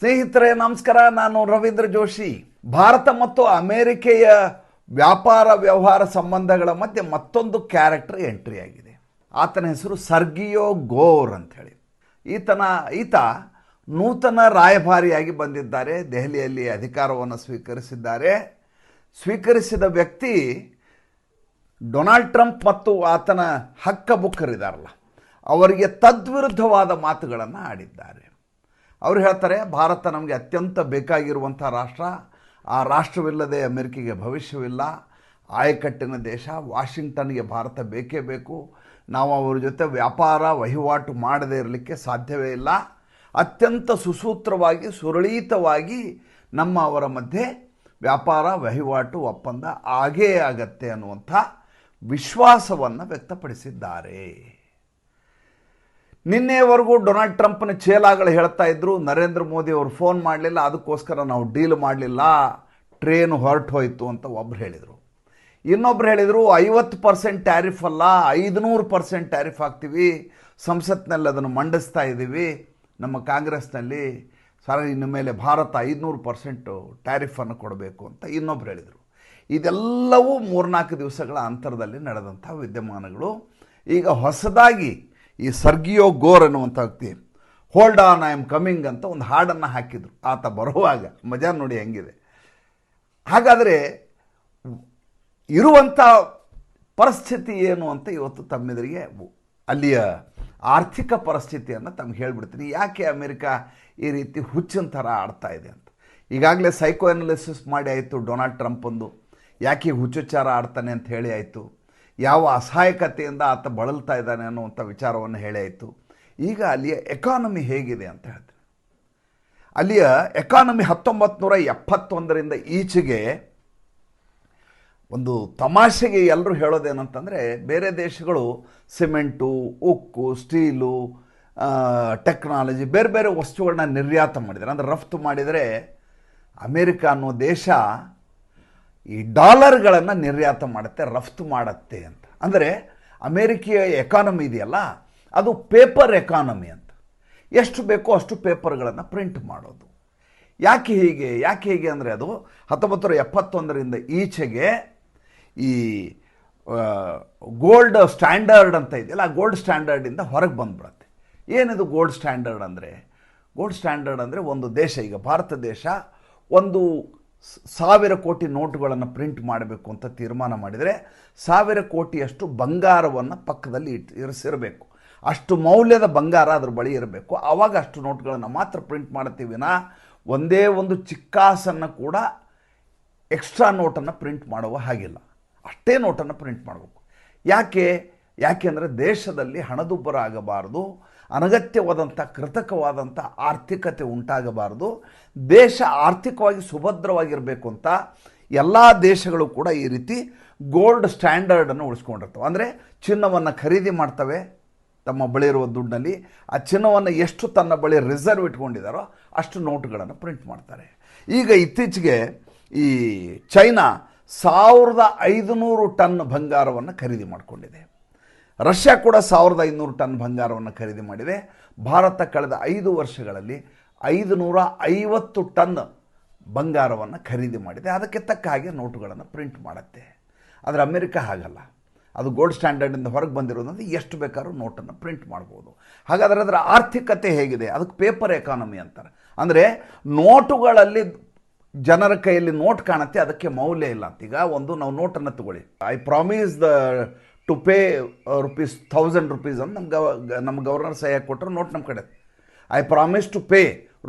ಸ್ನೇಹಿತರೆ, ನಮಸ್ಕಾರ. ನಾನು ರವೀಂದ್ರ ಜೋಶಿ. ಭಾರತ ಮತ್ತು ಅಮೆರಿಕೆಯ ವ್ಯಾಪಾರ ವ್ಯವಹಾರ ಸಂಬಂಧಗಳ ಮಧ್ಯೆ ಮತ್ತೊಂದು ಕ್ಯಾರೆಕ್ಟರ್ ಎಂಟ್ರಿ ಆಗಿದೆ. ಆತನ ಹೆಸರು ಸರ್ಗಿಯೋ ಗೋರ್ ಅಂತ ಹೇಳಿ. ಈತನ, ಈತ ನೂತನ ರಾಯಭಾರಿಯಾಗಿ ಬಂದಿದ್ದಾರೆ. ದೆಹಲಿಯಲ್ಲಿ ಅಧಿಕಾರವನ್ನು ಸ್ವೀಕರಿಸಿದ್ದಾರೆ. ಸ್ವೀಕರಿಸಿದ ವ್ಯಕ್ತಿ ಡೊನಾಲ್ಡ್ ಟ್ರಂಪ್ ಮತ್ತು ಆತನ ಹಕ್ಕ ಬುಕ್ಕರಿದಾರಲ್ಲ ಅವರಿಗೆ ತದ್ವಿರುದ್ಧವಾದ ಮಾತುಗಳನ್ನು ಆಡಿದ್ದಾರೆ. ಅವರು ಹೇಳ್ತಾರೆ, ಭಾರತ ನಮಗೆ ಅತ್ಯಂತ ಬೇಕಾಗಿರುವಂಥ ರಾಷ್ಟ್ರ. ಆ ರಾಷ್ಟ್ರವಿಲ್ಲದೆ ಅಮೆರಿಕೆಗೆ ಭವಿಷ್ಯವಿಲ್ಲ. ಆಯಕಟ್ಟಿನ ದೇಶ, ವಾಷಿಂಗ್ಟನ್ಗೆ ಭಾರತ ಬೇಕೇ ಬೇಕು. ನಾವು ಅವ್ರ ಜೊತೆ ವ್ಯಾಪಾರ, ವಹಿವಾಟು ಮಾಡದೇ ಇರಲಿಕ್ಕೆ ಸಾಧ್ಯವೇ ಇಲ್ಲ. ಅತ್ಯಂತ ಸುಸೂತ್ರವಾಗಿ, ಸುರಳೀತವಾಗಿ ನಮ್ಮ ಅವರ ಮಧ್ಯೆ ವ್ಯಾಪಾರ, ವಹಿವಾಟು, ಒಪ್ಪಂದ ಆಗೇ ಆಗತ್ತೆ ಅನ್ನುವಂಥ ವಿಶ್ವಾಸವನ್ನು ವ್ಯಕ್ತಪಡಿಸಿದ್ದಾರೆ. ನಿನ್ನೆವರೆಗೂ ಡೊನಾಲ್ಡ್ ಟ್ರಂಪ್ನ ಚೇಲಾಗಳು ಹೇಳ್ತಾ ಇದ್ರು, ನರೇಂದ್ರ ಮೋದಿ ಅವರು ಫೋನ್ ಮಾಡಲಿಲ್ಲ, ಅದಕ್ಕೋಸ್ಕರ ನಾವು ಡೀಲ್ ಮಾಡಲಿಲ್ಲ, ಟ್ರೇನ್ ಹೊರಟು ಹೋಯಿತು ಅಂತ ಒಬ್ರು ಹೇಳಿದರು. ಇನ್ನೊಬ್ರು ಹೇಳಿದರು, ಐವತ್ತು ಪರ್ಸೆಂಟ್ ಟ್ಯಾರಿಫ್ ಅಲ್ಲ, ಐದುನೂರು ಪರ್ಸೆಂಟ್ ಟ್ಯಾರಿಫ್ ಹಾಕ್ತೀವಿ, ಸಂಸತ್ನಲ್ಲಿ ಅದನ್ನು ಮಂಡಿಸ್ತಾ ಇದ್ದೀವಿ, ನಮ್ಮ ಕಾಂಗ್ರೆಸ್ನಲ್ಲಿ ಸರ್ ಇನ್ನು ಮೇಲೆ ಭಾರತ ಐದುನೂರು ಪರ್ಸೆಂಟು ಟ್ಯಾರಿಫನ್ನು ಕೊಡಬೇಕು ಅಂತ ಇನ್ನೊಬ್ರು ಹೇಳಿದರು. ಇದೆಲ್ಲವೂ ಮೂರ್ನಾಲ್ಕು ದಿವಸಗಳ ಅಂತರದಲ್ಲಿ ನಡೆದಂಥ ವಿದ್ಯಮಾನಗಳು. ಈಗ ಹೊಸದಾಗಿ ಈ ಸರ್ಗಿಯೋ ಗೋರ್ ಅನ್ನುವಂಥ ವ್ಯಕ್ತಿ hold on I am coming ಅಂತ ಒಂದು ಹಾಡನ್ನು ಹಾಕಿದರು. ಆತ ಬರುವಾಗ, ಮಜಾ ನೋಡಿ ಹೆಂಗಿದೆ. ಹಾಗಾದರೆ ಇರುವಂಥ ಪರಿಸ್ಥಿತಿ ಏನು ಅಂತ ಇವತ್ತು ತಮ್ಮೆದುರಿಗೆ ಅಲ್ಲಿಯ ಆರ್ಥಿಕ ಪರಿಸ್ಥಿತಿಯನ್ನು ತಮ್ಗೆ ಹೇಳ್ಬಿಡ್ತೀನಿ. ಯಾಕೆ ಅಮೆರಿಕ ಈ ರೀತಿ ಹುಚ್ಚಿನ ಥರ ಆಡ್ತಾ ಇದೆ ಅಂತ? ಈಗಾಗಲೇ ಸೈಕೋ ಅನಾಲಿಸಿಸ್ ಮಾಡಿ ಆಯಿತು ಡೊನಾಲ್ಡ್ ಟ್ರಂಪ್ ಒಂದು. ಯಾಕೆ ಹುಚ್ಚುಚ್ಚಾರ ಆಡ್ತಾನೆ ಅಂತ ಹೇಳಿ ಆಯಿತು? ಯಾವ ಅಸಹಾಯಕತೆಯಿಂದ ಆತ ಬಳಲ್ತಾ ಇದ್ದಾನೆ ಅನ್ನುವಂಥ ವಿಚಾರವನ್ನು ಹೇಳಾಯಿತು ಈಗ ಅಲ್ಲಿಯ ಎಕಾನಮಿ ಹೇಗಿದೆ ಅಂತ ಹೇಳ್ತೀನಿ ಅಲ್ಲಿಯ ಎಕಾನಮಿ ಹತ್ತೊಂಬತ್ತು ನೂರ ಎಪ್ಪತ್ತೊಂದರಿಂದ ಈಚೆಗೆ ಒಂದು ತಮಾಷೆಗೆ ಎಲ್ಲರೂ ಹೇಳೋದೇನಂತಂದರೆ, ಬೇರೆ ದೇಶಗಳು ಸಿಮೆಂಟು, ಉಕ್ಕು, ಸ್ಟೀಲು ಟೆಕ್ನಾಲಜಿ, ಬೇರೆ ಬೇರೆ ವಸ್ತುಗಳನ್ನ ನಿರ್ಯಾತ ಮಾಡಿದ್ದಾರೆ. ಅಂದರೆ ರಫ್ತು ಮಾಡಿದರೆ ಅಮೇರಿಕಾ ಅನ್ನೋ ದೇಶ ಈ ಡಾಲರ್ಗಳನ್ನು ನಿರ್ಯಾತ ಮಾಡುತ್ತೆ, ರಫ್ತು ಮಾಡುತ್ತೆ ಅಂತ. ಅಂದರೆ ಅಮೇರಿಕೆಯ ಎಕಾನಮಿ ಇದೆಯಲ್ಲ, ಅದು ಪೇಪರ್ ಎಕಾನಮಿ ಅಂತ. ಎಷ್ಟು ಬೇಕೋ ಅಷ್ಟು ಪೇಪರ್ಗಳನ್ನು ಪ್ರಿಂಟ್ ಮಾಡೋದು. ಯಾಕೆ ಹೀಗೆ ಯಾಕೆ ಹೀಗೆ ಅಂದರೆ ಅದು ಹತ್ತೊಂಬತ್ತು ಎಪ್ಪತ್ತೊಂದರಿಂದ ಈಚೆಗೆ ಈ ಗೋಲ್ಡ್ ಸ್ಟ್ಯಾಂಡರ್ಡ್ ಅಂತ ಇದೆಯಲ್ಲ, ಆ ಗೋಲ್ಡ್ ಸ್ಟ್ಯಾಂಡರ್ಡಿಂದ ಹೊರಗೆ ಬಂದ್ಬಿಡತ್ತೆ. ಏನಿದು ಗೋಲ್ಡ್ ಸ್ಟ್ಯಾಂಡರ್ಡ್ ಅಂದರೆ? ಗೋಲ್ಡ್ ಸ್ಟ್ಯಾಂಡರ್ಡ್ ಅಂದರೆ ಒಂದು ದೇಶ, ಈಗ ಭಾರತ ದೇಶ ಒಂದು ಸಾವಿರ ಕೋಟಿ ನೋಟುಗಳನ್ನು ಪ್ರಿಂಟ್ ಮಾಡಬೇಕು ಅಂತ ತೀರ್ಮಾನ ಮಾಡಿದರೆ ಸಾವಿರ ಕೋಟಿಯಷ್ಟು ಬಂಗಾರವನ್ನು ಪಕ್ಕದಲ್ಲಿ ಇಟ್ಟು ಇರಿಸಿರಬೇಕು. ಅಷ್ಟು ಮೌಲ್ಯದ ಬಂಗಾರ ಅದ್ರ ಬಳಿ ಇರಬೇಕು. ಆವಾಗ ಅಷ್ಟು ನೋಟುಗಳನ್ನು ಮಾತ್ರ ಪ್ರಿಂಟ್ ಮಾಡ್ತೀವಿನ ಒಂದೇ ಒಂದು ಚಿಕ್ಕಾಸನ್ನು ಕೂಡ ಎಕ್ಸ್ಟ್ರಾ ನೋಟನ್ನು ಪ್ರಿಂಟ್ ಮಾಡುವ ಹಾಗಿಲ್ಲ. ಅಷ್ಟೇ ನೋಟನ್ನು ಪ್ರಿಂಟ್ ಮಾಡಬೇಕು. ಯಾಕೆ? ಯಾಕೆಂದರೆ ದೇಶದಲ್ಲಿ ಹಣದುಬ್ಬರ ಆಗಬಾರದು. ಅನಗತ್ಯವಾದಂಥ, ಕೃತಕವಾದಂಥ ಆರ್ಥಿಕತೆ ಉಂಟಾಗಬಾರದು. ದೇಶ ಆರ್ಥಿಕವಾಗಿ ಸುಭದ್ರವಾಗಿರಬೇಕು ಅಂತ ಎಲ್ಲ ದೇಶಗಳು ಕೂಡ ಈ ರೀತಿ ಗೋಲ್ಡ್ ಸ್ಟ್ಯಾಂಡರ್ಡನ್ನು ಉಳಿಸ್ಕೊಂಡಿರ್ತವೆ. ಅಂದರೆ ಚಿನ್ನವನ್ನು ಖರೀದಿ ಮಾಡ್ತವೆ, ತಮ್ಮ ಬಳಿ ಇರುವ ದುಡ್ಡಲ್ಲಿ. ಆ ಚಿನ್ನವನ್ನು ಎಷ್ಟು ತನ್ನ ಬಳಿ ರಿಸರ್ವ್ ಇಟ್ಕೊಂಡಿದ್ದಾರೋ ಅಷ್ಟು ನೋಟುಗಳನ್ನು ಪ್ರಿಂಟ್ ಮಾಡ್ತಾರೆ. ಈಗ ಇತ್ತೀಚೆಗೆ ಈ ಚೈನಾ ಸಾವಿರದ ಐದುನೂರು ಟನ್ ಬಂಗಾರವನ್ನು ಖರೀದಿ ಮಾಡಿಕೊಂಡಿದೆ. ರಷ್ಯಾ ಕೂಡ ಸಾವಿರದ ಐನೂರು ಟನ್ ಬಂಗಾರವನ್ನು ಖರೀದಿ ಮಾಡಿದೆ. ಭಾರತ ಕಳೆದ ಐದು ವರ್ಷಗಳಲ್ಲಿ ಐದು ನೂರ ಐವತ್ತು ಟನ್ ಬಂಗಾರವನ್ನು ಖರೀದಿ ಮಾಡಿದೆ. ಅದಕ್ಕೆ ತಕ್ಕ ಹಾಗೆ ನೋಟುಗಳನ್ನು ಪ್ರಿಂಟ್ ಮಾಡುತ್ತೆ. ಆದರೆ ಅಮೆರಿಕ ಹಾಗಲ್ಲ. ಅದು ಗೋಲ್ಡ್ ಸ್ಟ್ಯಾಂಡರ್ಡಿಂದ ಹೊರಗೆ ಬಂದಿರೋದಂದ್ರೆ ಎಷ್ಟು ಬೇಕಾದ್ರೂ ನೋಟನ್ನು ಪ್ರಿಂಟ್ ಮಾಡ್ಬೋದು. ಹಾಗಾದರೆ ಅದರ ಆರ್ಥಿಕತೆ ಹೇಗಿದೆ? ಅದಕ್ಕೆ ಪೇಪರ್ ಎಕಾನಮಿ ಅಂತಾರೆ. ಅಂದರೆ ನೋಟುಗಳಲ್ಲಿ ಜನರ ಕೈಯಲ್ಲಿ ನೋಟ್ ಕಾಣುತ್ತೆ, ಅದಕ್ಕೆ ಮೌಲ್ಯ ಇಲ್ಲ ಅಂತ. ಈಗ ಒಂದು ನಾವು ನೋಟನ್ನು ತಗೊಳ್ಳಿ. I promise the to pay rupees thousand rupees ಅಂತ ನಮ್ಮ ಗವ ನಮ್ಮ ಗವರ್ನರ್ ಸಹಿ ಕೊಟ್ಟರು ನೋಟ್ ನಮ್ಮ ಕಡೆ. I promise to pay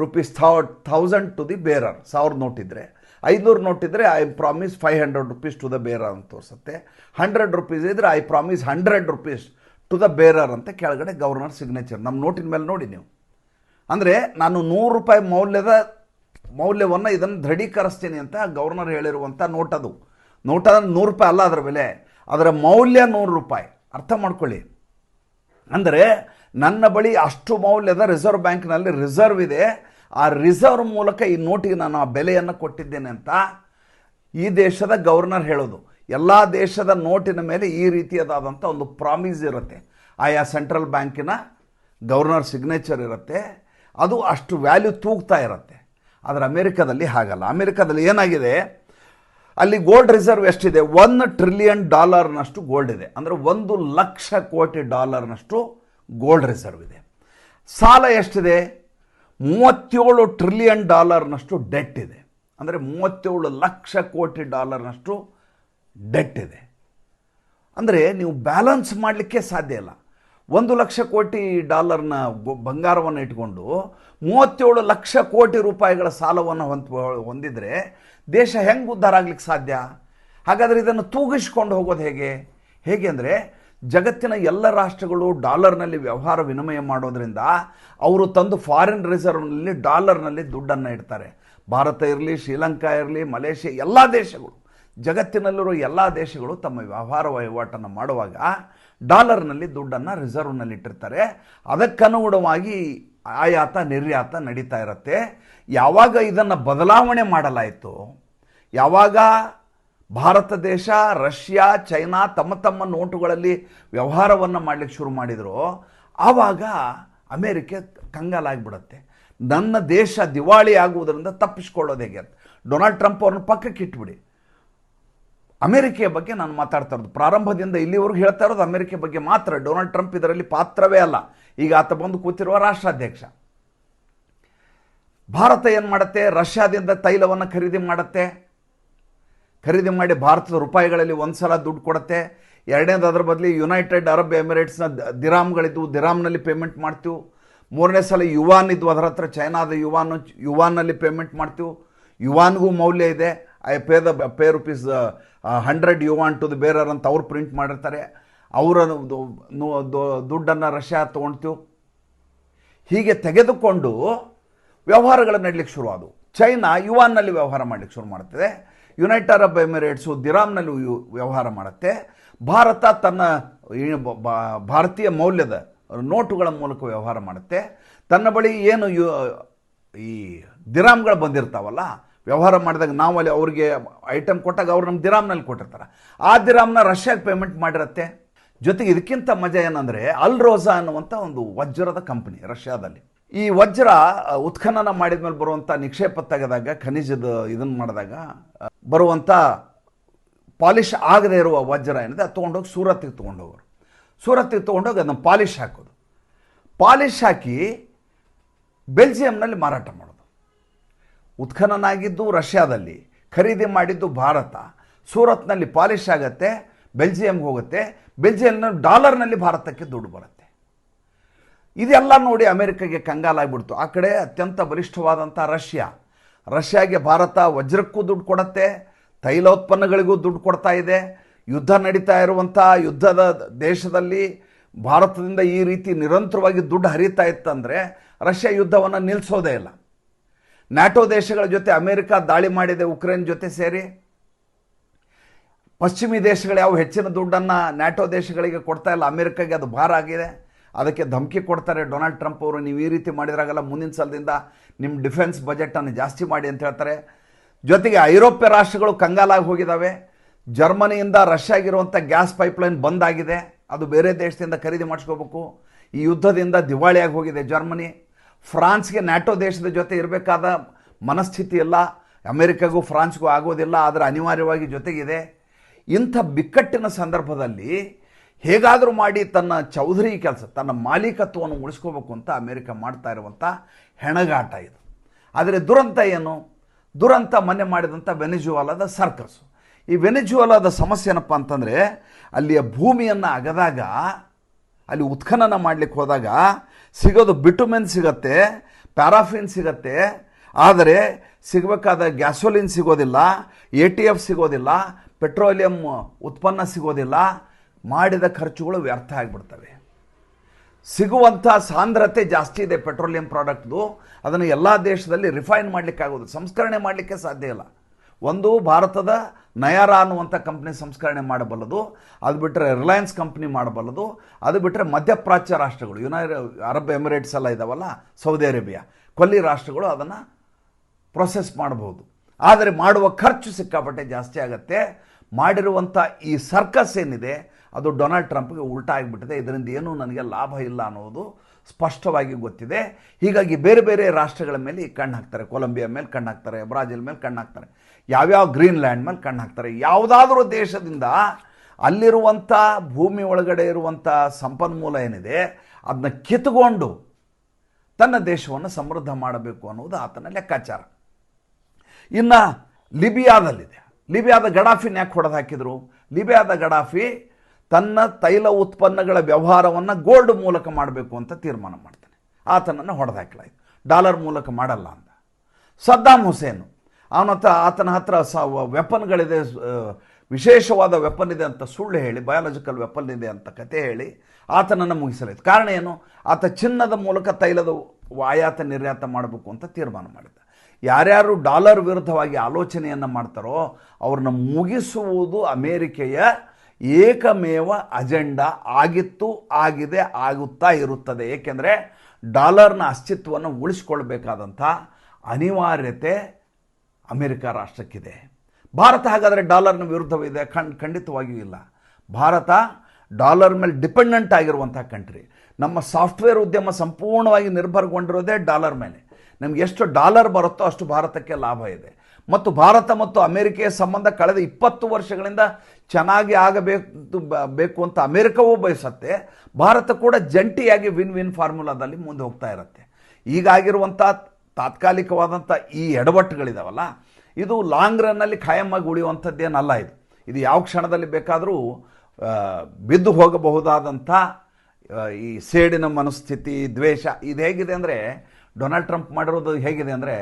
rupees thou thousand to the bearer ಸಾವಿರ ನೋಟ್ ಇದ್ದರೆ ಐನೂರು ನೋಟ್ ಇದ್ದರೆ I promise five hundred rupees to the bearer ಅಂತ ತೋರಿಸುತ್ತೆ. ಹಂಡ್ರೆಡ್ ರುಪೀಸ್ ಇದ್ದರೆ I promise hundred rupees to the bearer ಅಂತ ಕೆಳಗಡೆ ಗವರ್ನರ್ ಸಿಗ್ನೇಚರ್ ನಮ್ಮ ನೋಟಿನ ಮೇಲೆ ನೋಡಿ ನೀವು. ಅಂದರೆ ನಾನು ನೂರು ರೂಪಾಯಿ ಮೌಲ್ಯದ, ಮೌಲ್ಯವನ್ನು ಇದನ್ನು ದೃಢೀಕರಿಸ್ತೀನಿ ಅಂತ ಗವರ್ನರ್ ಹೇಳಿರುವಂಥ ನೋಟ್ ಅದು. ನೋಟ್ ನೂರು ರೂಪಾಯಿ ಅಲ್ಲ ಅದರ ಬೆಲೆ. ಅದರ ಮೌಲ್ಯ ನೂರು ರೂಪಾಯಿ. ಅರ್ಥ ಮಾಡ್ಕೊಳ್ಳಿ. ಅಂದರೆ ನನ್ನ ಬಳಿ ಅಷ್ಟು ಮೌಲ್ಯದ ರಿಸರ್ವ್ ಬ್ಯಾಂಕ್ನಲ್ಲಿ ರಿಸರ್ವ್ ಇದೆ. ಆ ರಿಸರ್ವ್ ಮೂಲಕ ಈ ನೋಟಿಗೆ ನಾನು ಆ ಬೆಲೆಯನ್ನು ಕೊಟ್ಟಿದ್ದೇನೆ ಅಂತ ಈ ದೇಶದ ಗವರ್ನರ್ ಹೇಳೋದು. ಎಲ್ಲ ದೇಶದ ನೋಟಿನ ಮೇಲೆ ಈ ರೀತಿಯದಾದಂಥ ಒಂದು ಪ್ರಾಮಿಸ್ ಇರುತ್ತೆ. ಆಯಾ ಸೆಂಟ್ರಲ್ ಬ್ಯಾಂಕಿನ ಗವರ್ನರ್ ಸಿಗ್ನೇಚರ್ ಇರುತ್ತೆ. ಅದು ಅಷ್ಟು ವ್ಯಾಲ್ಯೂ ತೂಗ್ತಾ ಇರುತ್ತೆ. ಆದರೆ ಅಮೇರಿಕಾದಲ್ಲಿ ಹಾಗಲ್ಲ. ಅಮೇರಿಕಾದಲ್ಲಿ ಏನಾಗಿದೆ? ಅಲ್ಲಿ ಗೋಲ್ಡ್ ರಿಸರ್ವ್ ಎಷ್ಟಿದೆ? ಒನ್ ಟ್ರಿಲಿಯನ್ ಡಾಲರ್ನಷ್ಟು ಗೋಲ್ಡ್ ಇದೆ. ಅಂದರೆ ಒಂದು ಲಕ್ಷ ಕೋಟಿ ಡಾಲರ್ನಷ್ಟು ಗೋಲ್ಡ್ ರಿಸರ್ವ್ ಇದೆ. ಸಾಲ ಎಷ್ಟಿದೆ? ಮೂವತ್ತೇಳು ಟ್ರಿಲಿಯನ್ ಡಾಲರ್ನಷ್ಟು ಡೆಟ್ ಇದೆ. ಅಂದರೆ ಮೂವತ್ತೇಳು ಲಕ್ಷ ಕೋಟಿ ಡಾಲರ್ನಷ್ಟು ಡೆಟ್ ಇದೆ. ಅಂದರೆ ನೀವು ಬ್ಯಾಲೆನ್ಸ್ ಮಾಡಲಿಕ್ಕೆ ಸಾಧ್ಯ ಇಲ್ಲ. ಒಂದು ಲಕ್ಷ ಕೋಟಿ ಡಾಲರ್ನ ಬಂಗಾರವನ್ನು ಇಟ್ಕೊಂಡು ಮೂವತ್ತೇಳು ಲಕ್ಷ ಕೋಟಿ ರೂಪಾಯಿಗಳ ಸಾಲವನ್ನು ಹೊಂದ ಹೊಂದಿದರೆ ದೇಶ ಹೆಂಗೆ ಉದ್ಧಾರ ಆಗ್ಲಿಕ್ಕೆ ಸಾಧ್ಯ? ಹಾಗಾದರೆ ಇದನ್ನು ತೂಗಿಸ್ಕೊಂಡು ಹೋಗೋದು ಹೇಗೆ? ಹೇಗೆ ಅಂದರೆ ಜಗತ್ತಿನ ಎಲ್ಲ ರಾಷ್ಟ್ರಗಳು ಡಾಲರ್ನಲ್ಲಿ ವ್ಯವಹಾರ ವಿನಿಮಯ ಮಾಡೋದ್ರಿಂದ ಅವರು ತಂದು ಫಾರಿನ್ ರಿಸರ್ವ್ನಲ್ಲಿ ಡಾಲರ್ನಲ್ಲಿ ದುಡ್ಡನ್ನು ಇಡ್ತಾರೆ. ಭಾರತ ಇರಲಿ, ಶ್ರೀಲಂಕಾ ಇರಲಿ, ಮಲೇಷ್ಯಾ, ಎಲ್ಲ ದೇಶಗಳು. ಜಗತ್ತಿನಲ್ಲಿರೋ ಎಲ್ಲ ದೇಶಗಳು ತಮ್ಮ ವ್ಯವಹಾರ ವಹಿವಾಟನ್ನು ಮಾಡುವಾಗ ಡಾಲರ್ನಲ್ಲಿ ದುಡ್ಡನ್ನು ರಿಸರ್ವ್ನಲ್ಲಿ ಇಟ್ಟಿರ್ತಾರೆ. ಅದಕ್ಕನುಗುಣವಾಗಿ ಆಯಾತ, ನಿರ್ಯಾತ ನಡೀತಾ ಇರುತ್ತೆ. ಯಾವಾಗ ಇದನ್ನು ಬದಲಾವಣೆ ಮಾಡಲಾಯಿತು? ಯಾವಾಗ ಭಾರತ ದೇಶ, ರಷ್ಯಾ, ಚೈನಾ ತಮ್ಮ ತಮ್ಮ ನೋಟುಗಳಲ್ಲಿ ವ್ಯವಹಾರವನ್ನು ಮಾಡಲಿಕ್ಕೆ ಶುರು ಮಾಡಿದ್ರು, ಆವಾಗ ಅಮೇರಿಕೆ ಕಂಗಾಲಾಗಿಬಿಡುತ್ತೆ. ನನ್ನ ದೇಶ ದಿವಾಳಿ ಆಗುವುದರಿಂದ ತಪ್ಪಿಸ್ಕೊಳ್ಳೋದು ಹೇಗೆ ಅಂತ. ಡೊನಾಲ್ಡ್ ಟ್ರಂಪ್ ಅವ್ರನ್ನ ಪಕ್ಕಕ್ಕೆ ಇಟ್ಬಿಡಿ ಅಮೆರಿಕೆಯ ಬಗ್ಗೆ ನಾನು ಮಾತಾಡ್ತಾ ಇರೋದು. ಪ್ರಾರಂಭದಿಂದ ಇಲ್ಲಿವರೆಗೂ ಹೇಳ್ತಾ ಇರೋದು ಅಮೆರಿಕೆ ಬಗ್ಗೆ ಮಾತ್ರ. ಡೊನಾಲ್ಡ್ ಟ್ರಂಪ್ ಇದರಲ್ಲಿ ಪಾತ್ರವೇ ಅಲ್ಲ. ಈಗ ಆತ ಬಂದು ಕೂತಿರುವ ರಾಷ್ಟ್ರಾಧ್ಯಕ್ಷ. ಭಾರತ ಏನು ಮಾಡುತ್ತೆ? ರಷ್ಯಾದಿಂದ ತೈಲವನ್ನು ಖರೀದಿ ಮಾಡುತ್ತೆ. ಖರೀದಿ ಮಾಡಿ ಭಾರತದ ರೂಪಾಯಿಗಳಲ್ಲಿ ಒಂದು ಸಲ ದುಡ್ಡು ಕೊಡುತ್ತೆ. ಎರಡನೇದು ಅದರ ಬದಲಿ ಯುನೈಟೆಡ್ ಅರಬ್ ಎಮಿರೇಟ್ಸ್ನ ದಿರಾಮ್ಗಳಿದ್ವು. ದಿರಾಮ್ನಲ್ಲಿ ಪೇಮೆಂಟ್ ಮಾಡ್ತೀವಿ. ಮೂರನೇ ಸಲ ಯುವಾನ್ ಇದ್ವು. ಅದರ ಹತ್ರ ಚೈನಾದ ಯುವಾನ್, ಯುವಾನ್ನಲ್ಲಿ ಪೇಮೆಂಟ್ ಮಾಡ್ತೀವಿ. ಯುವಾನ್ಗೂ ಮೌಲ್ಯ ಇದೆ. I pay the pay rupees hundred you want to the bearer ಅಂತ ಅವ್ರು ಪ್ರಿಂಟ್ ಮಾಡಿರ್ತಾರೆ. ಅವರ ದುಡ್ಡನ್ನು ರಷ್ಯಾ ತೊಗೊಳ್ತೀವಿ ಹೀಗೆ ತೆಗೆದುಕೊಂಡು ವ್ಯವಹಾರಗಳು ನಡಲಿಕ್ಕೆ ಶುರು ಆದವು ಚೈನಾ ಯುವಾನ್ನಲ್ಲಿ ವ್ಯವಹಾರ ಮಾಡಲಿಕ್ಕೆ ಶುರು ಮಾಡ್ತದೆ. ಯುನೈಟೆಡ್ ಅರಬ್ ಎಮಿರೇಟ್ಸು ದಿರಾಮ್ನಲ್ಲಿ ಯು- ವ್ಯವಹಾರ ಮಾಡುತ್ತೆ. ಭಾರತ ತನ್ನ ಭಾರತೀಯ ಮೌಲ್ಯದ ನೋಟುಗಳ ಮೂಲಕ ವ್ಯವಹಾರ ಮಾಡುತ್ತೆ. ತನ್ನ ಬಳಿ ಏನು ಯು, ಈ ದಿರಾಮ್ಗಳು ಬಂದಿರ್ತಾವಲ್ಲ ವ್ಯವಹಾರ ಮಾಡಿದಾಗ ನಾವು ಅಲ್ಲಿ ಅವ್ರಿಗೆ ಐಟಮ್ ಕೊಟ್ಟಾಗ ಅವ್ರು ನಮ್ಮ ದಿರಾಮ್ನಲ್ಲಿ ಕೊಟ್ಟಿರ್ತಾರೆ. ಆ ದಿರಾಮ್ನ ರಷ್ಯಾಗೆ ಪೇಮೆಂಟ್ ಮಾಡಿರುತ್ತೆ. ಜೊತೆಗೆ ಇದಕ್ಕಿಂತ ಮಜಾ ಏನಂದರೆ ಅಲ್ ರೋಸಾ ಅನ್ನುವಂಥ ಒಂದು ವಜ್ರದ ಕಂಪನಿ ರಷ್ಯಾದಲ್ಲಿ. ಈ ವಜ್ರ ಉತ್ಖನನ ಮಾಡಿದ ಮೇಲೆ ಬರುವಂಥ ನಿಕ್ಷೇಪ ತೆಗೆದಾಗ, ಖನಿಜದ ಇದನ್ನು ಮಾಡಿದಾಗ ಬರುವಂಥ ಪಾಲಿಷ್ ಆಗದೇ ಇರುವ ವಜ್ರ ಏನಿದೆ, ಅದು ತೊಗೊಂಡೋಗಿ ಸೂರತ್ತಿಗೆ ತೊಗೊಂಡೋಗೋರು. ಸೂರತ್ತಿಗೆ ತೊಗೊಂಡೋಗಿ ಅದನ್ನು ಪಾಲಿಷ್ ಹಾಕೋದು. ಪಾಲಿಷ್ ಹಾಕಿ ಬೆಲ್ಜಿಯಂನಲ್ಲಿ ಮಾರಾಟ ಮಾಡೋದು. ಉತ್ಖನನ ಆಗಿದ್ದು ರಷ್ಯಾದಲ್ಲಿ, ಖರೀದಿ ಮಾಡಿದ್ದು ಭಾರತ. ಸೂರತ್ನಲ್ಲಿ ಪಾಲಿಷ್ ಆಗತ್ತೆ, ಬೆಲ್ಜಿಯಂಗೆ ಹೋಗುತ್ತೆ ಬೆಲ್ಜಿಯಂನ ಡಾಲರ್ನಲ್ಲಿ ಭಾರತಕ್ಕೆ ದುಡ್ಡು ಬರುತ್ತೆ. ಇದೆಲ್ಲ ನೋಡಿ ಅಮೆರಿಕಗೆ ಕಂಗಾಲಾಗ್ಬಿಡ್ತು. ಆ ಕಡೆ ಅತ್ಯಂತ ಬಲಿಷ್ಠವಾದಂಥ ರಷ್ಯಾ. ರಷ್ಯಾಗೆ ಭಾರತ ವಜ್ರಕ್ಕೂ ದುಡ್ಡು ಕೊಡುತ್ತೆ, ತೈಲೋತ್ಪನ್ನಗಳಿಗೂ ದುಡ್ಡು ಕೊಡ್ತಾ ಇದೆ. ಯುದ್ಧ ನಡೀತಾ ಇರುವಂಥ ಯುದ್ಧದ ದೇಶದಲ್ಲಿ ಭಾರತದಿಂದ ಈ ರೀತಿ ನಿರಂತರವಾಗಿ ದುಡ್ಡು ಹರಿತಾ ಇತ್ತಂದರೆ ರಷ್ಯಾ ಯುದ್ಧವನ್ನು ನಿಲ್ಲಿಸೋದೇ ಇಲ್ಲ. ನ್ಯಾಟೋ ದೇಶಗಳ ಜೊತೆ ಅಮೆರಿಕ ದಾಳಿ ಮಾಡಿದೆ, ಉಕ್ರೇನ್ ಜೊತೆ ಸೇರಿ. ಪಶ್ಚಿಮಿ ದೇಶಗಳು ಯಾವ ಹೆಚ್ಚಿನ ದುಡ್ಡನ್ನು ನ್ಯಾಟೋ ದೇಶಗಳಿಗೆ ಕೊಡ್ತಾ ಇಲ್ಲ, ಅಮೆರಿಕಾಗೆ ಅದು ಭಾರ ಆಗಿದೆ. ಅದಕ್ಕೆ ಧಮಕಿ ಕೊಡ್ತಾರೆ ಡೊನಾಲ್ಡ್ ಟ್ರಂಪ್ ಅವರು. ನೀವು ಈ ರೀತಿ ಮಾಡಿದ್ರಾಗಲ್ಲ ಮುಂದಿನ ಸಲದಿಂದ ನಿಮ್ಮ ಡಿಫೆನ್ಸ್ ಬಜೆಟನ್ನು ಜಾಸ್ತಿ ಮಾಡಿ ಅಂತ ಹೇಳ್ತಾರೆ. ಜೊತೆಗೆ ಐರೋಪ್ಯ ರಾಷ್ಟ್ರಗಳು ಕಂಗಾಲಾಗಿ ಹೋಗಿದ್ದಾವೆ ಜರ್ಮನಿಯಿಂದ ರಷ್ಯಾಗಿರುವಂಥ ಗ್ಯಾಸ್ ಪೈಪ್ಲೈನ್ ಬಂದ್ ಆಗಿದೆ. ಅದು ಬೇರೆ ದೇಶದಿಂದ ಖರೀದಿ ಮಾಡಿಸ್ಕೋಬೇಕು. ಈ ಯುದ್ಧದಿಂದ ದಿವಾಳಿಯಾಗಿ ಹೋಗಿದೆ ಜರ್ಮನಿ. ಫ್ರಾನ್ಸ್ಗೆ ನ್ಯಾಟೋ ದೇಶದ ಜೊತೆ ಇರಬೇಕಾದ ಮನಸ್ಥಿತಿ ಇಲ್ಲ ಅಮೆರಿಕಗೂ ಫ್ರಾನ್ಸ್ಗೂ ಆಗೋದಿಲ್ಲ, ಆದರೆ ಅನಿವಾರ್ಯವಾಗಿ ಜೊತೆಗಿದೆ. ಇಂಥ ಬಿಕ್ಕಟ್ಟಿನ ಸಂದರ್ಭದಲ್ಲಿ ಹೇಗಾದರೂ ಮಾಡಿ ತನ್ನ ಚೌಧರಿ ಕೆಲಸ, ತನ್ನ ಮಾಲೀಕತ್ವವನ್ನು ಉಳಿಸ್ಕೋಬೇಕು ಅಂತ ಅಮೆರಿಕ ಮಾಡ್ತಾ ಇರುವಂಥ ಹೆಣಗಾಟ ಇದು. ಆದರೆ ದುರಂತ ಏನು? ದುರಂತ ಮೊನ್ನೆ ಮಾಡಿದಂಥ ವೆನಿಜುವಾಲದ ಸರ್ಕಸ್ಸು ಈ ವೆನಿಜುವಾಲದ ಸಮಸ್ಯೆ ಏನಪ್ಪ ಅಂತಂದರೆ, ಅಲ್ಲಿಯ ಭೂಮಿಯನ್ನು ಅಗದಾಗ, ಅಲ್ಲಿ ಉತ್ಖನನ ಮಾಡಲಿಕ್ಕೆ ಹೋದಾಗ ಸಿಗೋದು ಬಿಟುಮೆನ್ ಸಿಗತ್ತೆ, ಪ್ಯಾರಾಫಿನ್ ಸಿಗತ್ತೆ, ಆದರೆ ಸಿಗಬೇಕಾದ ಗ್ಯಾಸೋಲಿನ್ ಸಿಗೋದಿಲ್ಲ, ಎ ಟಿ ಎಫ್ ಸಿಗೋದಿಲ್ಲ, ಪೆಟ್ರೋಲಿಯಂ ಉತ್ಪನ್ನ ಸಿಗೋದಿಲ್ಲ, ಮಾಡಿದ ಖರ್ಚುಗಳು ವ್ಯರ್ಥ ಆಗಿಬಿಡ್ತವೆ. ಸಿಗುವಂಥ ಸಾಂದ್ರತೆ ಜಾಸ್ತಿ ಇದೆ ಪೆಟ್ರೋಲಿಯಂ ಪ್ರಾಡಕ್ಟ್ದು, ಅದನ್ನು ಎಲ್ಲ ದೇಶದಲ್ಲಿ ರಿಫೈನ್ ಮಾಡಲಿಕ್ಕಾಗೋದು, ಸಂಸ್ಕರಣೆ ಮಾಡಲಿಕ್ಕೆ ಸಾಧ್ಯ ಇಲ್ಲ. ಒಂದು ಭಾರತದ ನಯಾರ ಅನ್ನುವಂಥ ಕಂಪ್ನಿ ಸಂಸ್ಕರಣೆ ಮಾಡಬಲ್ಲದು, ಅದು ಬಿಟ್ಟರೆ ರಿಲಯನ್ಸ್ ಕಂಪ್ನಿ ಮಾಡಬಲ್ಲದು, ಅದು ಬಿಟ್ಟರೆ ಮಧ್ಯಪ್ರಾಚ್ಯ ರಾಷ್ಟ್ರಗಳು ಯುನೈಟೆಡ್ ಅರಬ್ ಎಮಿರೇಟ್ಸ್ ಎಲ್ಲ ಇದಾವಲ್ಲ ಸೌದಿ ಅರೇಬಿಯಾ ಕೊಲ್ಲಿ ರಾಷ್ಟ್ರಗಳು ಅದನ್ನು ಪ್ರೊಸೆಸ್ ಮಾಡಬಹುದು. ಆದರೆ ಮಾಡುವ ಖರ್ಚು ಸಿಕ್ಕಾಪಟ್ಟೆ ಜಾಸ್ತಿ ಆಗುತ್ತೆ. ಮಾಡಿರುವಂಥ ಈ ಸರ್ಕಸ್ ಏನಿದೆ, ಅದು ಡೊನಾಲ್ಡ್ ಟ್ರಂಪ್ಗೆ ಉಲ್ಟಾ ಆಗಿಬಿಟ್ಟಿದೆ. ಇದರಿಂದ ಏನೂ ನನಗೆ ಲಾಭ ಇಲ್ಲ ಅನ್ನೋದು ಸ್ಪಷ್ಟವಾಗಿ ಗೊತ್ತಿದೆ. ಹೀಗಾಗಿ ಬೇರೆ ಬೇರೆ ರಾಷ್ಟ್ರಗಳ ಮೇಲೆ ಕಣ್ಣು ಹಾಕ್ತಾರೆ. ಕೊಲಂಬಿಯಾ ಮೇಲೆ ಕಣ್ಣು ಹಾಕ್ತಾರೆ ಬ್ರಾಜಿಲ್ ಮೇಲೆ ಕಣ್ಣು ಹಾಕ್ತಾರೆ. ಯಾವ್ಯಾವ ಗ್ರೀನ್ ಲ್ಯಾಂಡ್ ಮೇಲೆ ಕಣ್ಣು ಹಾಕ್ತಾರೆ. ಯಾವುದಾದ್ರೂ ದೇಶದಿಂದ ಅಲ್ಲಿರುವಂಥ ಭೂಮಿ ಒಳಗಡೆ ಇರುವಂಥ ಸಂಪನ್ಮೂಲ ಏನಿದೆ ಅದನ್ನ ಕಿತ್ಕೊಂಡು ತನ್ನ ದೇಶವನ್ನು ಸಮೃದ್ಧ ಮಾಡಬೇಕು ಅನ್ನೋದು ಆತನ ಲೆಕ್ಕಾಚಾರ. ಇನ್ನು ಲಿಬಿಯಾದಲ್ಲಿದೆ. ಲಿಬಿಯಾದ ಗಡಾಫಿನ ಯಾಕೆ ಹೊಡೆದು ಹಾಕಿದರು? ಲಿಬಿಯಾದ ಗಡಾಫಿ ತನ್ನ ತೈಲ ಉತ್ಪನ್ನಗಳ ವ್ಯವಹಾರವನ್ನು ಗೋಲ್ಡ್ ಮೂಲಕ ಮಾಡಬೇಕು ಅಂತ ತೀರ್ಮಾನ ಮಾಡ್ತಾನೆ. ಆತನನ್ನು ಹೊಡೆದು ಹಾಕಲಾಯಿತು. ಡಾಲರ್ ಮೂಲಕ ಮಾಡಲ್ಲ ಅಂತ. ಸದ್ದಾಂ ಹುಸೇನು ಅವನ ಹತ್ರ, ಆತನ ಹತ್ರ ಸ ವೆಪನ್ಗಳಿದೆ ವಿಶೇಷವಾದ ವೆಪನ್ ಇದೆ ಅಂತ ಸುಳ್ಳು ಹೇಳಿ ಬಯಾಲಜಿಕಲ್ ವೆಪನ್ ಇದೆ ಅಂತ ಕತೆ ಹೇಳಿ ಆತನನ್ನು ಮುಗಿಸಲಾಯಿತು ಕಾರಣ ಏನು? ಆತ ಚಿನ್ನದ ಮೂಲಕ ತೈಲದ ಆಯಾತ ನಿರ್ಯಾತ ಮಾಡಬೇಕು ಅಂತ ತೀರ್ಮಾನ ಮಾಡಿದ ಯಾರ್ಯಾರು ಡಾಲರ್ ವಿರುದ್ಧವಾಗಿ ಆಲೋಚನೆಯನ್ನು ಮಾಡ್ತಾರೋ ಅವ್ರನ್ನ ಮುಗಿಸುವುದು ಅಮೇರಿಕೆಯ ಏಕಮೇವ ಅಜೆಂಡಾ ಆಗಿತ್ತು, ಆಗಿದೆ, ಆಗುತ್ತಾ ಇರುತ್ತದೆ. ಏಕೆಂದರೆ ಡಾಲರ್ನ ಅಸ್ತಿತ್ವವನ್ನು ಉಳಿಸ್ಕೊಳ್ಬೇಕಾದಂಥ ಅನಿವಾರ್ಯತೆ ಅಮೆರಿಕ ರಾಷ್ಟ್ರಕ್ಕಿದೆ. ಭಾರತ ಹಾಗಾದರೆ ಡಾಲರ್ನ ವಿರುದ್ಧವಿದೆ. ಖಂಡ್ ಖಂಡಿತವಾಗಿಯೂ ಇಲ್ಲ. ಭಾರತ ಡಾಲರ್ ಮೇಲೆ ಡಿಪೆಂಡೆಂಟ್ ಆಗಿರುವಂಥ ಕಂಟ್ರಿ. ನಮ್ಮ ಸಾಫ್ಟ್ವೇರ್ ಉದ್ಯಮ ಸಂಪೂರ್ಣವಾಗಿ ನಿರ್ಭರಗೊಂಡಿರೋದೇ ಡಾಲರ್ ಮೇಲೆ. ನಮ್ಗೆ ಎಷ್ಟು ಡಾಲರ್ ಬರುತ್ತೋ ಅಷ್ಟು ಭಾರತಕ್ಕೆ ಲಾಭ ಇದೆ. ಮತ್ತು ಭಾರತ ಮತ್ತು ಅಮೆರಿಕೆಯ ಸಂಬಂಧ ಕಳೆದ ಇಪ್ಪತ್ತು ವರ್ಷಗಳಿಂದ ಚೆನ್ನಾಗಿ ಆಗಬೇಕು ಬೇಕು ಅಂತ ಅಮೆರಿಕವೂ ಬಯಸುತ್ತೆ. ಭಾರತ ಕೂಡ ಜಂಟಿಯಾಗಿ ವಿನ್ ವಿನ್ ಫಾರ್ಮುಲಾದಲ್ಲಿ ಮುಂದೆ ಹೋಗ್ತಾ ಇರುತ್ತೆ. ಈಗಾಗಿರುವಂಥ ತಾತ್ಕಾಲಿಕವಾದಂಥ ಈ ಎಡವಟ್ಟುಗಳಿದಾವಲ್ಲ, ಇದು ಲಾಂಗ್ ರನ್ನಲ್ಲಿ ಖಾಯಮಾಗಿ ಉಳಿಯುವಂಥದ್ದೇನಲ್ಲ ಇದು. ಇದು ಯಾವ ಕ್ಷಣದಲ್ಲಿ ಬೇಕಾದರೂ ಬಿದ್ದು ಹೋಗಬಹುದಾದಂಥ ಈ ಸೇಡಿನ ಮನಸ್ಥಿತಿ, ದ್ವೇಷ, ಇದು ಹೇಗಿದೆ ಅಂದರೆ ಡೊನಾಲ್ಡ್ ಟ್ರಂಪ್ ಮಾಡಿರೋದು ಹೇಗಿದೆ ಅಂದರೆ,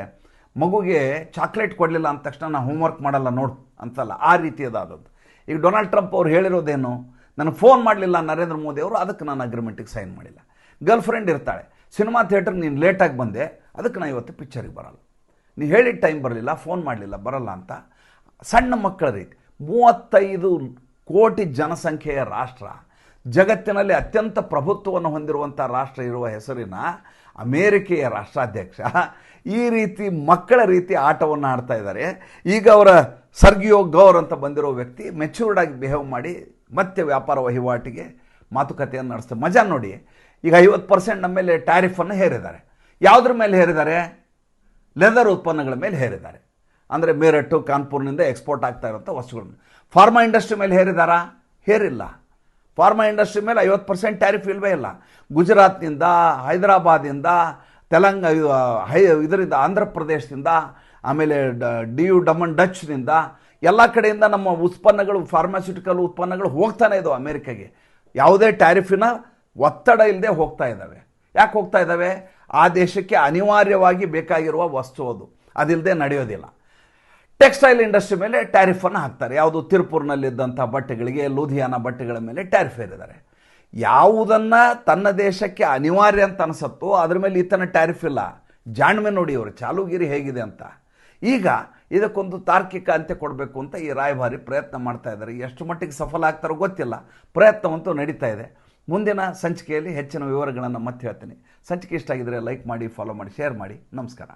ಮಗುಗೆ ಚಾಕ್ಲೇಟ್ ಕೊಡಲಿಲ್ಲ ಅಂದ ತಕ್ಷಣ ನಾನು ಹೋಮ್ವರ್ಕ್ ಮಾಡಲ್ಲ ನೋಡು ಅಂತಲ್ಲ, ಆ ರೀತಿಯದಾದದ್ದು. ಈಗ ಡೊನಾಲ್ಡ್ ಟ್ರಂಪ್ ಅವ್ರು ಹೇಳಿರೋದೇನು, ನನಗೆ ಫೋನ್ ಮಾಡಲಿಲ್ಲ ನರೇಂದ್ರ ಮೋದಿ ಅವರು, ಅದಕ್ಕೆ ನಾನು ಅಗ್ರಿಮೆಂಟಿಗೆ ಸೈನ್ ಮಾಡಿಲ್ಲ. ಗರ್ಲ್ ಫ್ರೆಂಡ್ ಇರ್ತಾಳೆ. ಸಿನಿಮಾ ಥಿಯೇಟರ್ ನೀನು ಲೇಟಾಗಿ ಬಂದೆ, ಅದಕ್ಕೆ ನಾನು ಇವತ್ತು ಪಿಕ್ಚರಿಗೆ ಬರಲ್ಲ. ನೀ ಹೇಳಿದ ಟೈಮ್ ಬರಲಿಲ್ಲ ಫೋನ್ ಮಾಡಲಿಲ್ಲ, ಬರಲ್ಲ ಅಂತ. ಸಣ್ಣ ಮಕ್ಕಳ ರೀತಿ, ಮೂವತ್ತೈದು ಕೋಟಿ ಜನಸಂಖ್ಯೆಯ ರಾಷ್ಟ್ರ, ಜಗತ್ತಿನಲ್ಲಿ ಅತ್ಯಂತ ಪ್ರಭುತ್ವವನ್ನು ಹೊಂದಿರುವಂಥ ರಾಷ್ಟ್ರ ಇರುವ ಹೆಸರಿನ ಅಮೇರಿಕೆಯ ರಾಷ್ಟ್ರಾಧ್ಯಕ್ಷ, ಈ ರೀತಿ ಮಕ್ಕಳ ರೀತಿ ಆಟವನ್ನು ಆಡ್ತಾ ಇದ್ದಾರೆ. ಈಗ ಅವರ ಸರ್ಗಿಯೋ ಗೌರ್ ಅಂತ ಬಂದಿರೋ ವ್ಯಕ್ತಿ ಮೆಚ್ಯೂರ್ಡ್ ಆಗಿ ಬಿಹೇವ್ ಮಾಡಿ ಮತ್ತೆ ವ್ಯಾಪಾರ ವಹಿವಾಟಿಗೆ ಮಾತುಕತೆಯನ್ನು ನಡೆಸ್ತಾರೆ ಮಜಾ ನೋಡಿ. ಈಗ ಐವತ್ತು ಪರ್ಸೆಂಟ್ ನಮ್ಮ ಮೇಲೆ ಟ್ಯಾರಿಫನ್ನು ಹೇರಿದ್ದಾರೆ. ಯಾವುದ್ರ ಮೇಲೆ ಹೇರಿದ್ದಾರೆ? ಲೆದರ್ ಉತ್ಪನ್ನಗಳ ಮೇಲೆ ಹೇರಿದ್ದಾರೆ. ಅಂದರೆ ಮೇರಟ್ಟು ಕಾನ್ಪುರ್ನಿಂದ ಎಕ್ಸ್ಪೋರ್ಟ್ ಆಗ್ತಾ ಇರೋಂಥ ವಸ್ತುಗಳನ್ನ. ಫಾರ್ಮಾ ಇಂಡಸ್ಟ್ರಿ ಮೇಲೆ ಹೇರಿದಾರಾ? ಹೇರಿಲ್ಲ. ಫಾರ್ಮಾ ಇಂಡಸ್ಟ್ರಿ ಮೇಲೆ ಐವತ್ತು ಪರ್ಸೆಂಟ್ ಟ್ಯಾರಿಫ್ ಇಲ್ವೇ ಇಲ್ಲ. ಗುಜರಾತ್ನಿಂದ ಹೈದರಾಬಾದಿಂದ ತೆಲಂಗ ಹೈ, ಇದರಿಂದ ಆಂಧ್ರ ಪ್ರದೇಶದಿಂದ ಆಮೇಲೆ ಡಿ ಯು ಡಮನ್ ಡಚ್ನಿಂದ, ಎಲ್ಲ ಕಡೆಯಿಂದ ನಮ್ಮ ಉತ್ಪನ್ನಗಳು ಫಾರ್ಮಾಸ್ಯೂಟಿಕಲ್ ಉತ್ಪನ್ನಗಳು ಹೋಗ್ತಾನೆ ಇದ್ದವು ಅಮೇರಿಕಾಗೆ. ಯಾವುದೇ ಟ್ಯಾರಿಫಿನ ಒತ್ತಡ ಇಲ್ಲದೆ ಹೋಗ್ತಾ ಇದ್ದಾವೆ. ಯಾಕೆ ಹೋಗ್ತಾ ಇದ್ದಾವೆ? ಆ ದೇಶಕ್ಕೆ ಅನಿವಾರ್ಯವಾಗಿ ಬೇಕಾಗಿರುವ ವಸ್ತು ಅದು. ಅದಿಲ್ಲದೆ ನಡೆಯೋದಿಲ್ಲ. ಟೆಕ್ಸ್ಟೈಲ್ ಇಂಡಸ್ಟ್ರಿ ಮೇಲೆ ಟ್ಯಾರಿಫನ್ನು ಹಾಕ್ತಾರೆ. ಯಾವುದು ತಿರುಪುರ್ನಲ್ಲಿದ್ದಂಥ ಬಟ್ಟೆಗಳಿಗೆ, ಲೂಧಿಯಾನ ಬಟ್ಟೆಗಳ ಮೇಲೆ ಟ್ಯಾರಿಫ್ ಹೇರಿದ್ದಾರೆ ಯಾವುದನ್ನು ತನ್ನ ದೇಶಕ್ಕೆ ಅನಿವಾರ್ಯ ಅಂತ ಅನಿಸುತ್ತೋ ಅದ್ರ ಮೇಲೆ ಈತನ ಟ್ಯಾರಿಫ್ ಇಲ್ಲ. ಜಾಣ್ಮೆ ನೋಡಿ ಅವರು ಚಾಲುಗಿರಿ ಹೇಗಿದೆ ಅಂತ. ಈಗ ಇದಕ್ಕೊಂದು ತಾರ್ಕಿಕ ಅಂತ್ಯ ಕೊಡಬೇಕು ಅಂತ ಈ ರಾಯಭಾರಿ ಪ್ರಯತ್ನ ಮಾಡ್ತಾ ಇದ್ದಾರೆ. ಎಷ್ಟು ಮಟ್ಟಿಗೆ ಸಫಲ ಆಗ್ತಾರೋ ಗೊತ್ತಿಲ್ಲ. ಪ್ರಯತ್ನವಂತೂ ನಡೀತಾ ಇದೆ. ಮುಂದಿನ ಸಂಚಿಕೆಯಲ್ಲಿ ಹೆಚ್ಚಿನ ವಿವರಗಳನ್ನು ಮತ್ತೆ ಹೇಳ್ತೀನಿ. ಸಂಚಿಕೆ ಇಷ್ಟ ಆಗಿದ್ದರೆ ಲೈಕ್ ಮಾಡಿ ಫಾಲೋ ಮಾಡಿ ಶೇರ್ ಮಾಡಿ. ನಮಸ್ಕಾರ.